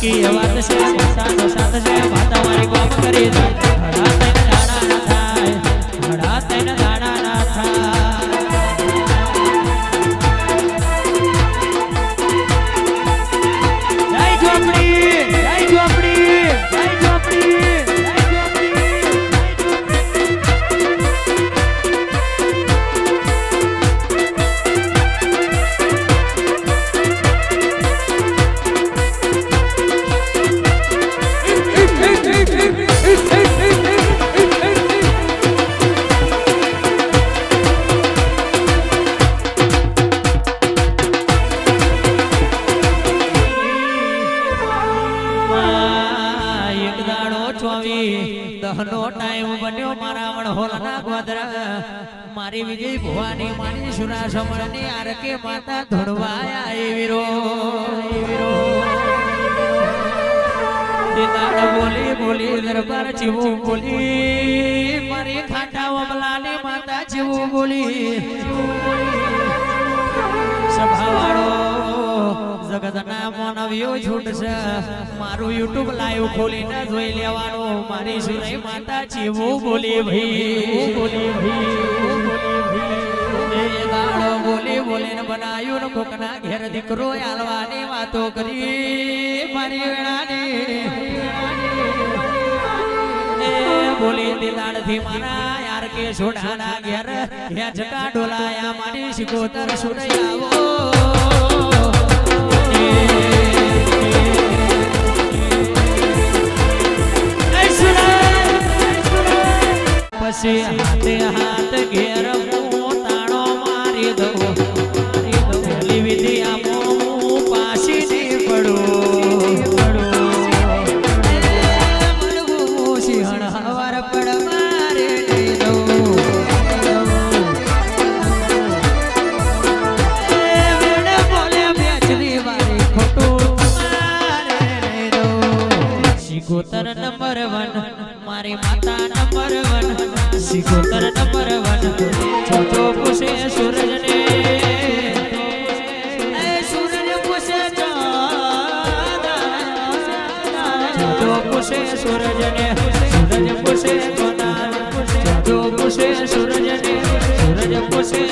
કી વાત છે સંસાર સાથ છે વાતાવરણ કોમ કરે દહનો ટાઈમ બન્યો મારા વણહોલના ગોદરા. મારી વિજય ભવાની મારી સુરા સમળની આરકે માતા ધોળવાયા એ વીરો. વીરો બોલી બોલી દરબાર જીવું બોલી. મારી ખાટા ઓબલાની માતા જીવું બોલી. સભાવાળો જગતના માનવીઓ છૂટશે મારું યુટ્યુબ લાઈવ ખોલીને જોઈ લેવાનું. મારી સુરઈ માતા જીવું બોલી ભાઈ. બોલી ભાઈ. બોલી બોલીને બનાવ્યું ઘેર દીકરો આલવાની વાતો કરી. મારી વેળાની એ બોલી મારા યાર કે સોડાના ઘેર હે જટા ડોલાયા. મારી શિકોતર સુરૈયાઓ. હાથે ઘેર હું મારી દો મારી પેલી વિધિ આમો હું પાછી ની પડું પડું સિંહણ હવાર પડ મારે સિકોતર નંબર વન, મારી માતા ભગવાન છોટો પૂછે સૂરજને. સૂરજ પૂછે છોટો પૂછે સૂરજને. સૂરજ પૂછે છોટો પૂછે સૂરજને. સૂરજ પૂછે